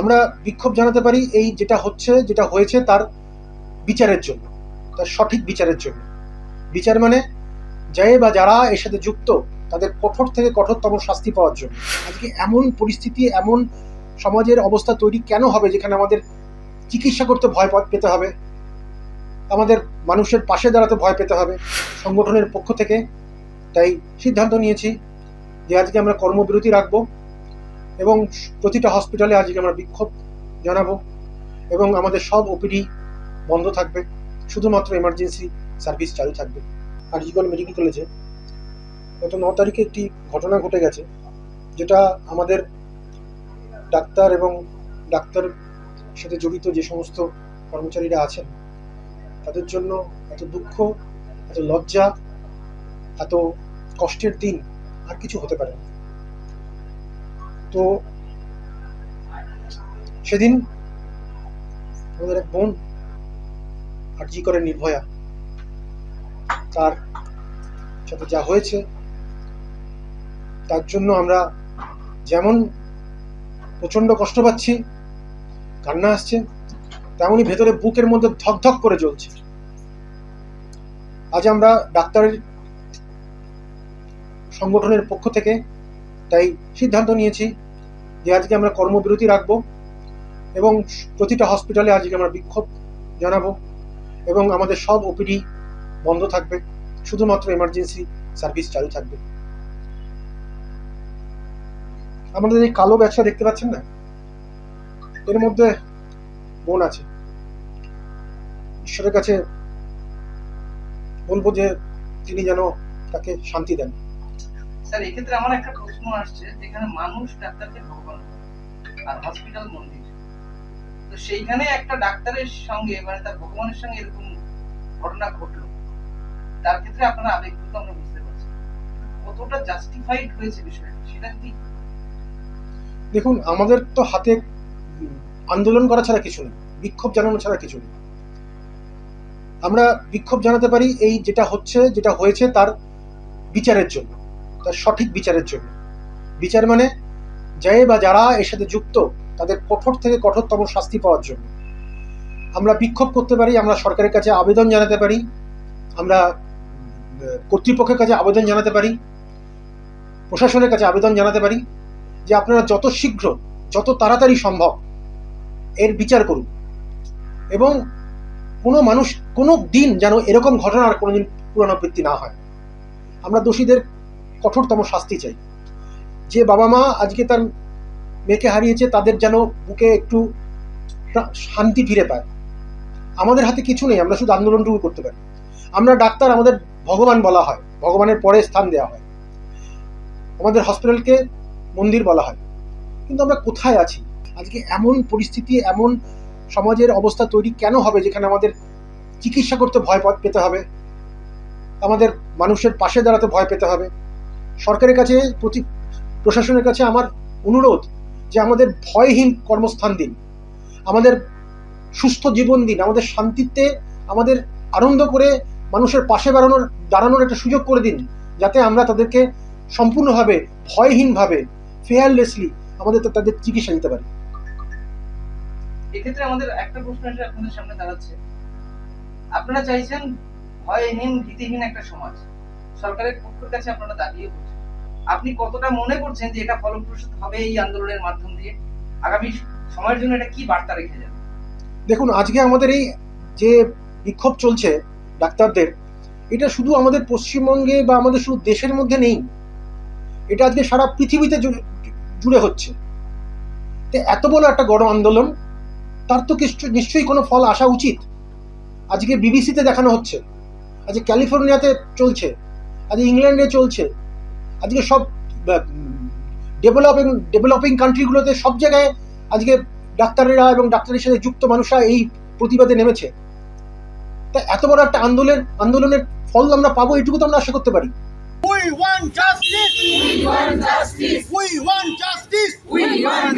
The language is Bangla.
আমরা বিক্ষোভ জানাতে পারি এই যেটা হচ্ছে, যেটা হয়েছে তার বিচারের জন্য, তার সঠিক বিচারের জন্য। বিচার মানে যে বা যারা এর সাথে যুক্ত, তাদের কঠোর থেকে কঠোরতম শাস্তি পাওয়ার জন্য। আজকে এমন পরিস্থিতি, এমন সমাজের অবস্থা তৈরি কেন হবে, যেখানে আমাদের চিকিৎসা করতে ভয় পেতে হবে, আমাদের মানুষের পাশে দাঁড়াতে ভয় পেতে হবে, সংগঠনের পক্ষ থেকে, তাই সিদ্ধান্ত নিয়েছি যে আজকে আমরা কর্মবিরতি রাখব। এবং প্রতিটা হসপিটালে আজকে আমরা বিক্ষোভ জানাব এবং আমাদের সব ওপিডি বন্ধ থাকবে, শুধুমাত্র এমার্জেন্সি সার্ভিস চালু থাকবে। আর জিগল মেডিকেল কলেজে গত ন তারিখে একটি ঘটনা ঘটে গেছে, যেটা আমাদের ডাক্তার এবং ডাক্তার সাথে জড়িত যে সমস্ত কর্মচারীরা আছেন, তাদের জন্য এত দুঃখ, এত লজ্জা, এত কষ্টের দিন আর কিছু হতে পারে না। তো সেদিন আমাদের এক বোন আর জি করে নির্ভয়া। তার সাথে যা হয়েছে, তার জন্য আমরা যেমন প্রচণ্ড কষ্ট পাচ্ছি, কান্না আসছে তেমনই ভেতরে বুকের মধ্যে ধকধক করে জ্বলছে। আজ আমরা ডাক্তারের সংগঠনের পক্ষ থেকে তাই সিদ্ধান্ত নিয়েছি যে আজকে আমরা কর্মবিরতি রাখব এবং প্রতিটা হসপিটালে আজকে আমরা বিক্ষোভ জানাব এবং আমাদের সব ওপিডি বন্ধ থাকবে, শুধুমাত্র এমার্জেন্সি সার্ভিস চালু থাকবে। আমাদের এই কালো ব্যবসা দেখতে পাচ্ছেন না? এর মধ্যে বোন আছে। ঈশ্বরের কাছে বলব যে তিনি যেন তাকে শান্তি দেন। স্যার, এক্ষেত্রে আমার একটা প্রশ্ন আসছে, যেখানে মানুষ ডাক্তারকে ভগবান আর হসপিটাল মন্দির। তো সেইখানে একটা ডাক্তারের সঙ্গে মানে তার ভগবানের সঙ্গে এরকম ঘটনা ঘটলো। তার ক্ষেত্রে আপনারা আবেগপ্রত আমরা বুঝতে পারছি। কতটা জাস্টিফাইড হয়েছে বিষয়টা, সেটা যদি দেখুন, আমাদের তো হাতে আন্দোলন করা ছাড়া কিছু নেই, বিক্ষোভ জানানো ছাড়া কিছু নেই। আমরা বিক্ষোভ জানাতে পারি এই যেটা হচ্ছে, যেটা হয়েছে তার বিচারের জন্য। তার সঠিক বিচারের জন্য। বিচার মানে যে বা যারা এর সাথে যুক্ত, তাদের কঠোর থেকে কঠোরতম শাস্তি পাওয়ার জন্য। আমরা বিক্ষোভ করতে পারি, আমরা সরকারের কাছে আবেদন জানাতে পারি, আমরা কর্তৃপক্ষের কাছে আবেদন জানাতে পারি, প্রশাসনের কাছে আবেদন জানাতে পারি যে আপনারা যত শীঘ্র, যত তাড়াতাড়ি সম্ভব এর বিচার করুন। এবং কোনো মানুষ কোনো দিন যেন এরকম ঘটনার কোনোদিন পুনরাবৃত্তি না হয়। আমরা দোষীদের কঠোরতম শাস্তি চাই। যে বাবা মা আজকে তার মেয়েকে হারিয়েছে, তাদের যেন বুকে একটু শান্তি ফিরে পায়। আমাদের হাতে কিছু নেই, আমরা শুধু আন্দোলনটুকু করতে পারি। আমরা ডাক্তার আমাদের ভগবান বলা হয়, ভগবানের পরে স্থান দেওয়া হয়। আমাদের হসপিটালকে মন্দির বলা হয়। কিন্তু আমরা কোথায় আছি? আজকে এমন পরিস্থিতি, এমন সমাজের অবস্থা তৈরি কেন হবে যেখানে আমাদের চিকিৎসা করতে ভয় পেতে হবে? আমাদের মানুষের পাশে দাঁড়াতে ভয় পেতে হবে? সরকারের কাছে, প্রতি প্রশাসনের কাছে আমার অনুরোধ যে আমাদের ভয়হীন কর্মস্থান দিন, আমাদের সুস্থ জীবন দিন, আমাদের শান্তিতে, আমাদের আনন্দ করে মানুষের পাশে দাঁড়ানোর দাঁড়ানোর একটা সুযোগ করে দিন, যাতে আমরা তাদেরকে সম্পূর্ণভাবে, ভয়হীনভাবে ফেয়ারলেসলি আমাদের তাদের চিকিৎসা দিতে পারি। এক্ষেত্রে আমাদের একটা প্রশ্ন এসে আপনাদের সামনে দাঁড়াচ্ছে। আপনারা চাইছেন ভয়হীন, ভীতিহীন একটা সমাজ। সরকারের পক্ষের কাছে আপনারা দাঁড়িয়ে বলছেন আপনি কতটা মনে করছেন যে এটা ফলপ্রসূ হবে এই আন্দোলনের মাধ্যম দিয়ে? আগামী সময়ের জন্য এটা কি বার্তা রেখে যাবে দেখুন, আজকে আমাদের এই যে বিক্ষোভ চলছে ডাক্তারদের, এটা শুধু আমাদের পশ্চিমবঙ্গে বা আমাদের শুধু দেশের মধ্যে নেই। এটা আজকে সারা পৃথিবীতে জুড়ে হচ্ছে। তো এত বড় একটা গণ আন্দোলন, তার তো কিছু- নিশ্চয়ই কোনো ফল আসা উচিত। আজকে বিবিসিতে দেখানো হচ্ছে। আজকে ক্যালিফোর্নিয়াতে চলছে। আজকে ইংল্যান্ডে চলছে আজকে সব ডেভেলপিং ডেভেলপিং কান্ট্রিগুলোতে সব জায়গায় আজকে ডাক্তারেরা এবং ডাক্তারের সাথে যুক্ত মানুষরা এই প্রতিবাদে নেমেছে তা এত বড় একটা আন্দোলন আন্দোলনের ফল আমরা পাবো এটুকু তো আমরা আশা করতে পারি We want justice. We want justice. We want justice. We want justice.